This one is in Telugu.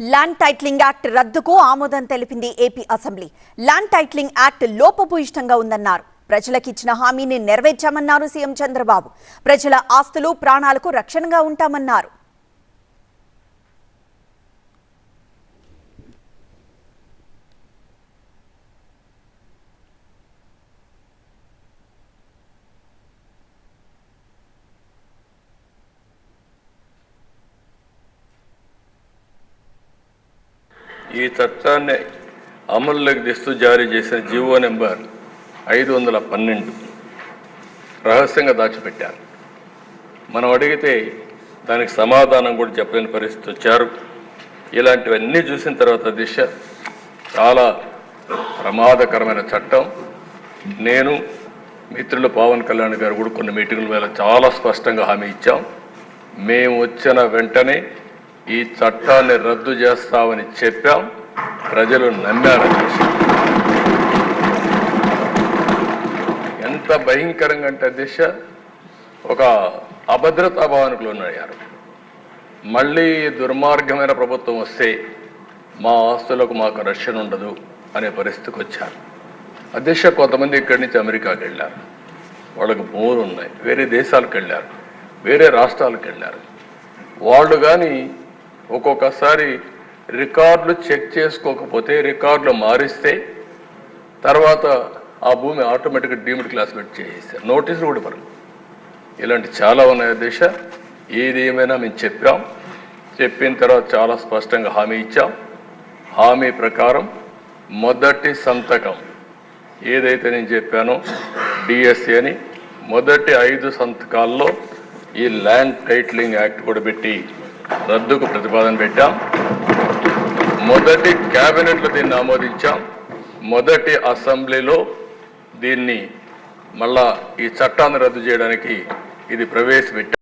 ల్యాండ్ టైట్లింగ్ యాక్ట్ రద్దుకు ఆమోదం తెలిపింది AP assembly land titling act లోపభూయిష్టంగా ఉందన్నారు. ప్రజలకిచ్చిన హామీని నెరవేర్చామన్నారు సీఎం చంద్రబాబు. ప్రజల ఆస్తులు ప్రాణాలకు రక్షణగా ఉంటామన్నారు. ఈ చట్టాన్ని అమల్లోకి తెస్తూ జారీ చేసిన జీవో నెంబర్ ఐదు వందల పన్నెండు. రహస్యంగా దాచిపెట్టారు. మనం అడిగితే దానికి సమాధానం కూడా చెప్పలేని పరిస్థితి వచ్చారు. ఇలాంటివన్నీ చూసిన తర్వాత దిశ చాలా ప్రమాదకరమైన చట్టం. నేను మిత్రులు పవన్ కళ్యాణ్ గారు కూడా కొన్ని మీటింగుల మీద చాలా స్పష్టంగా హామీ ఇచ్చాం. మేము వచ్చిన వెంటనే ఈ చట్టాన్ని రద్దు చేస్తామని చెప్పాం. ప్రజలు నమ్మారు. ఎంత భయంకరంగా అంటే దిశ ఒక అభద్రతా భావనకులు లోనయ్యారు. మళ్ళీ దుర్మార్గమైన ప్రభుత్వం వస్తే మా ఆస్తులకు మాకు రక్షణ ఉండదు అనే పరిస్థితికి వచ్చారు. అధ్యక్ష కొంతమంది ఇక్కడి నుంచి అమెరికాకి వెళ్ళారు. వాళ్ళకి భూములు ఉన్నాయి. వేరే దేశాలకు వెళ్ళారు. వేరే రాష్ట్రాలకు వెళ్ళారు. వాళ్ళు కానీ ఒక్కొక్కసారి రికార్డులు చెక్ చేసుకోకపోతే రికార్డులు మారిస్తే తర్వాత ఆ భూమి ఆటోమేటిక్గా డీమ్డ్ క్లాస్మేట్ చేసేస్తారు. నోటీసులు కూడా పడరు ఇలాంటి చాలా ఉన్నాయి దేశ. ఏది ఏమైనా మేము చెప్పాం. చెప్పిన తర్వాత చాలా స్పష్టంగా హామీ ఇచ్చాం. హామీ ప్రకారం మొదటి సంతకం ఏదైతే నేను చెప్పానో డిఎస్సి అని మొదటి ఐదు సంతకాల్లో ఈ ల్యాండ్ టైటిలింగ్ యాక్ట్ కూడా పెట్టి రద్దుకు ప్రతిపాదన పెట్టాం. మొదటి క్యాబినెట్లో దీన్ని ఆమోదించాం. మొదటి అసెంబ్లీలో దీన్ని మళ్ళా ఈ చట్టాన్ని రద్దు చేయడానికి ఇది ప్రవేశపెట్టాం.